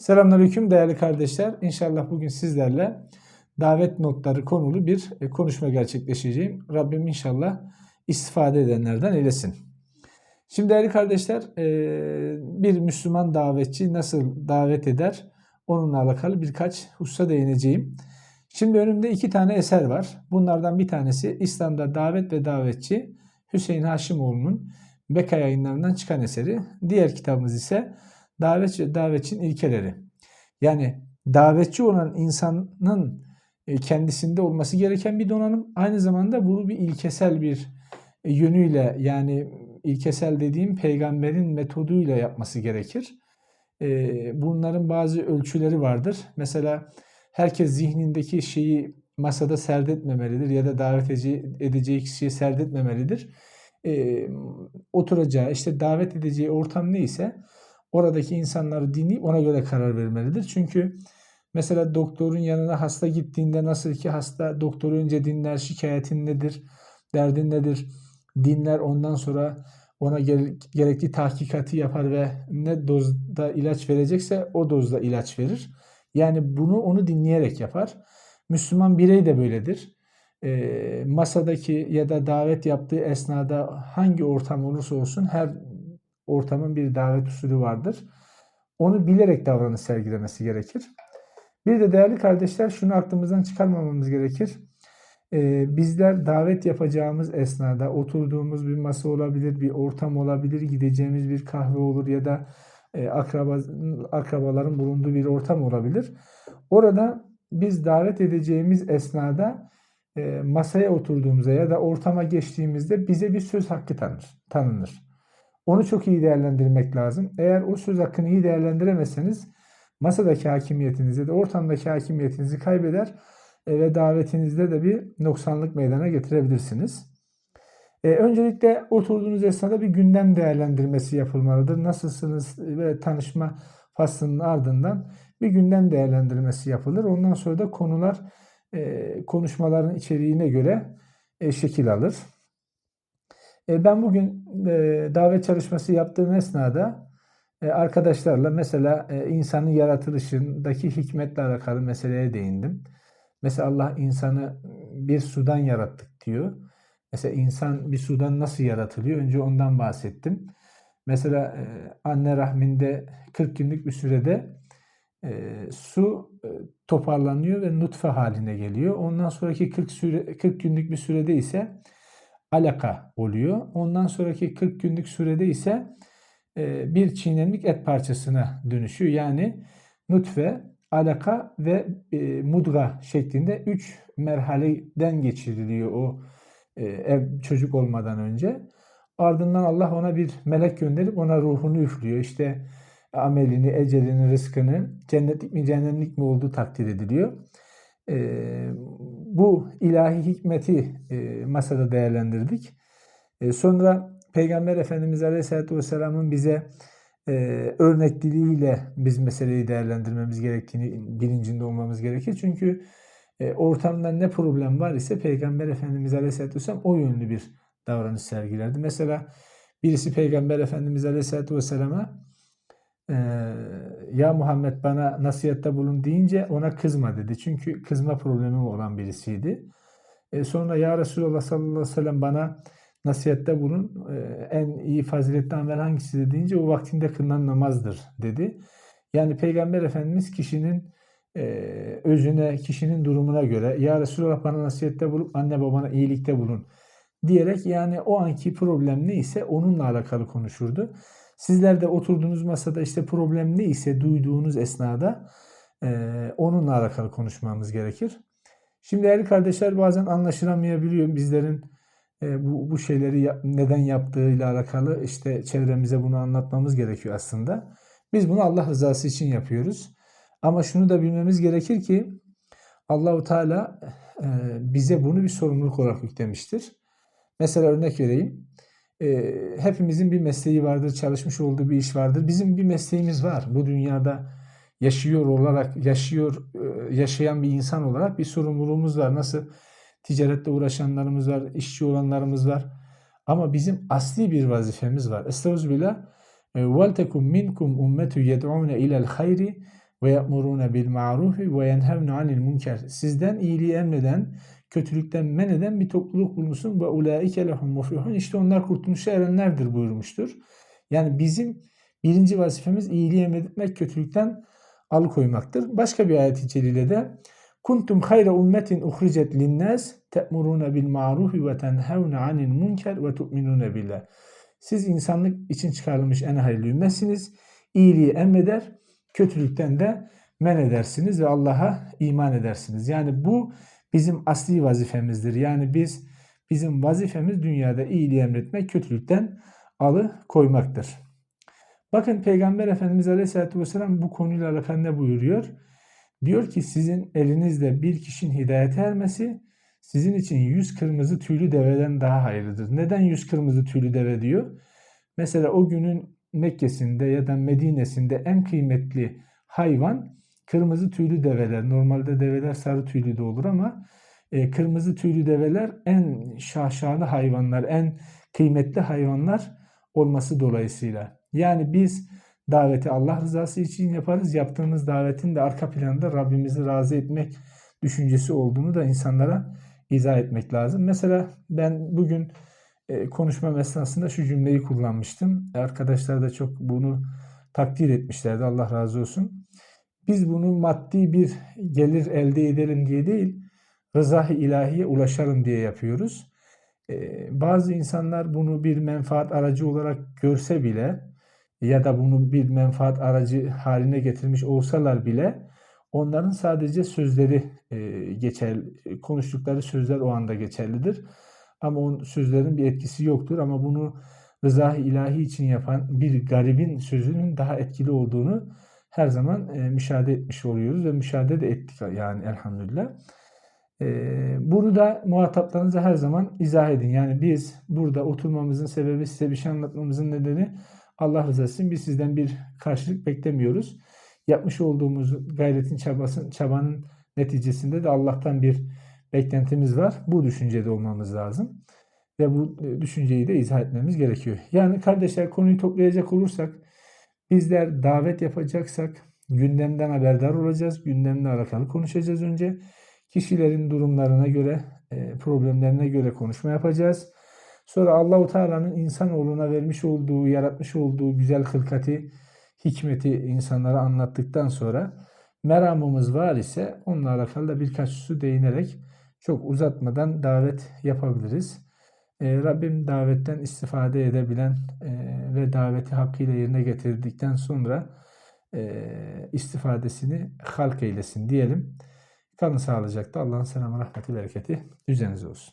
Selamünaleyküm değerli kardeşler. İnşallah bugün sizlerle davet notları konulu bir e, konuşma gerçekleşeceğim. Rabbim inşallah istifade edenlerden eylesin. Şimdi değerli kardeşler e, bir Müslüman davetçi nasıl davet eder onunla alakalı birkaç hususa değineceğim. Şimdi önümde iki tane eser var. Bunlardan bir tanesi İslam'da Davet ve Davetçi Hüseyin Haşimoğlu'nun Beka yayınlarından çıkan eseri. Diğer kitabımız ise Davet ve Davetçinin ilkeleri. Yani davetçi olan insanın e, kendisinde olması gereken bir donanım. Aynı zamanda bunu bir ilkesel bir e, yönüyle yani ilkesel dediğim peygamberin metoduyla yapması gerekir. E, bunların bazı ölçüleri vardır. Mesela herkes zihnindeki şeyi masada serdetmemelidir ya da davet edeceği kişiye serdetmemelidir. Oturacağı işte davet edeceği ortam neyse oradaki insanları dinleyip ona göre karar vermelidir. Çünkü mesela doktorun yanına hasta gittiğinde nasıl ki hasta doktoru önce dinler şikayetin nedir, derdin nedir, dinler ondan sonra ona gerekli tahkikati yapar ve ne dozda ilaç verecekse o dozda ilaç verir. Yani bunu onu dinleyerek yapar. Müslüman birey de böyledir. E, masadaki ya da davet yaptığı esnada hangi ortam olursa olsun her ortamın bir davet usulü vardır. Onu bilerek davranış sergilemesi gerekir. Bir de değerli kardeşler şunu aklımızdan çıkarmamamız gerekir. Ee, bizler davet yapacağımız esnada oturduğumuz bir masa olabilir, bir ortam olabilir, gideceğimiz bir kahve olur ya da e, akraba, akrabaların bulunduğu bir ortam olabilir. Orada biz davet edeceğimiz esnada e, masaya oturduğumuzda ya da ortama geçtiğimizde bize bir söz hakkı tanır, tanınır. Onu çok iyi değerlendirmek lazım. Eğer o söz hakkını iyi değerlendiremezseniz masadaki hakimiyetinizi de ortamdaki hakimiyetinizi kaybeder e, ve davetinizde de bir noksanlık meydana getirebilirsiniz. E, öncelikle oturduğunuz esnada bir gündem değerlendirmesi yapılmalıdır. Nasılsınız ve tanışma faslının ardından bir gündem değerlendirmesi yapılır. Ondan sonra da konular e, konuşmaların içeriğine göre e, şekil alır. E, ben bugün e, davet çalışması yaptığım esnada e, arkadaşlarla mesela insanın yaratılışındaki hikmetle alakalı meseleye değindim. Mesela Allah insanı bir sudan yarattık diyor. Mesela insan bir sudan nasıl yaratılıyor? Önce ondan bahsettim. Mesela anne rahminde 40 günlük bir sürede su toparlanıyor ve nutfe haline geliyor. Ondan sonraki 40, süre, 40 günlük bir sürede ise alaka oluyor. Ondan sonraki 40 günlük sürede ise e, bir çiğnenlik et parçasına dönüşüyor. Yani nutfe, alaka ve e, mudga şeklinde 3 merhaleden geçiriliyor o e, ev çocuk olmadan önce. Ardından Allah ona bir melek gönderip ona ruhunu üflüyor. İşte amelini, ecelini, rızkını cennetlik mi cennetlik mi olduğu takdir ediliyor. Bu ilahi hikmeti masada değerlendirdik. sonra Peygamber Efendimiz Aleyhisselatü Vesselam'ın bize e, örnek diliyle biz meseleyi değerlendirmemiz gerektiğini bilincinde olmamız gerekir. Çünkü e, ortamda ne problem var ise Peygamber Efendimiz Aleyhisselatü Vesselam o yönlü bir davranış sergilerdi. Mesela birisi Peygamber Efendimiz Aleyhisselatü Vesselam'a e, ya Muhammed bana nasihatte bulun deyince ona kızma dedi. Çünkü kızma problemi olan birisiydi. E, sonra ya Resulallah sallallahu aleyhi ve sellem bana nasihatte bulun. E, en iyi faziletli amel hangisidir deyince o vaktinde kılınan namazdır dedi. Yani Peygamber Efendimiz kişinin e, özüne, kişinin durumuna göre ya Resulallah bana nasihatte bulup anne babana iyilikte bulun diyerek yani o anki problem neyse onunla alakalı konuşurdu. Sizler de oturduğunuz masada işte problem neyse duyduğunuz esnada e, onunla alakalı konuşmamız gerekir. Şimdi değerli kardeşler bazen anlaşılamayabiliyor bizlerin e, bu, bu şeyleri yap, neden yaptığıyla alakalı işte çevremize bunu anlatmamız gerekiyor aslında. Biz bunu Allah rızası için yapıyoruz. Ama şunu da bilmemiz gerekir ki Allahu Teala e, bize bunu bir sorumluluk olarak yüklemiştir. Mesela örnek vereyim E, hepimizin bir mesleği vardır, çalışmış olduğu bir iş vardır. Bizim bir mesleğimiz var. Bu dünyada yaşıyor olarak, yaşıyor, e, yaşayan bir insan olarak bir sorumluluğumuz var. Nasıl ticarette uğraşanlarımız var, işçi olanlarımız var. Ama bizim asli bir vazifemiz var. Estağfirullah. وَلْتَكُمْ مِنْكُمْ اُمَّتُ يَدْعُونَ اِلَى الْخَيْرِ ve ye'murune bil ma'rufi ve yenhevne anil münker. Sizden iyiliği emreden, kötülükten men eden bir topluluk bulunsun ve ulaike lehum muflihun. İşte onlar kurtuluşa erenlerdir buyurmuştur. Yani bizim birinci vazifemiz iyiliği emretmek, kötülükten alıkoymaktır. Başka bir ayet-i celile de Kuntum hayra ummetin uhricet linnas te'muruna bil ma'rufi ve tenhevne anil munker ve tu'minune billah. Siz insanlık için çıkarılmış en hayırlı ümmetsiniz. İyiliği emreder, kötülükten de men edersiniz ve Allah'a iman edersiniz. Yani bu bizim asli vazifemizdir. Yani biz bizim vazifemiz dünyada iyiliği emretmek, kötülükten alı koymaktır. Bakın Peygamber Efendimiz Aleyhisselatü Vesselam bu konuyla alakalı ne buyuruyor? Diyor ki sizin elinizde bir kişinin hidayete ermesi sizin için yüz kırmızı tüylü deveden daha hayırlıdır. Neden yüz kırmızı tüylü deve diyor? Mesela o günün Mekke'sinde ya da Medine'sinde en kıymetli hayvan kırmızı tüylü develer. Normalde develer sarı tüylü de olur ama e, kırmızı tüylü develer en şaşalı hayvanlar, en kıymetli hayvanlar olması dolayısıyla. Yani biz daveti Allah rızası için yaparız. Yaptığımız davetin de arka planında Rabbimizi razı etmek düşüncesi olduğunu da insanlara izah etmek lazım. Mesela ben bugün e, konuşmam esnasında şu cümleyi kullanmıştım. Arkadaşlar da çok bunu takdir etmişlerdi. Allah razı olsun. Biz bunu maddi bir gelir elde edelim diye değil, rızah-ı ilahiye ulaşalım diye yapıyoruz. E, bazı insanlar bunu bir menfaat aracı olarak görse bile ya da bunu bir menfaat aracı haline getirmiş olsalar bile onların sadece sözleri e, geçer, konuştukları sözler o anda geçerlidir. Ama o sözlerin bir etkisi yoktur. Ama bunu rıza ilahi için yapan bir garibin sözünün daha etkili olduğunu her zaman e, müşahede etmiş oluyoruz ve müşahede de ettik yani elhamdülillah. E, bunu da muhataplarınıza her zaman izah edin. Yani biz burada oturmamızın sebebi size bir şey anlatmamızın nedeni Allah rızası için biz sizden bir karşılık beklemiyoruz. Yapmış olduğumuz gayretin çabasın, çabanın neticesinde de Allah'tan bir beklentimiz var. Bu düşüncede olmamız lazım. Ve bu düşünceyi de izah etmemiz gerekiyor. Yani kardeşler konuyu toplayacak olursak bizler davet yapacaksak gündemden haberdar olacağız. Gündemle alakalı konuşacağız önce. Kişilerin durumlarına göre, e, problemlerine göre konuşma yapacağız. Sonra Allahu Teala'nın insanoğluna vermiş olduğu, yaratmış olduğu güzel hılkati, hikmeti insanlara anlattıktan sonra meramımız var ise onunla alakalı da birkaç su değinerek çok uzatmadan davet yapabiliriz. Ee, Rabbim davetten istifade edebilen e, ve daveti hakkıyla yerine getirdikten sonra e, istifadesini halk eylesin diyelim. Kalın sağlıcakla Allah'ın selamı, rahmeti, bereketi üzerinize olsun.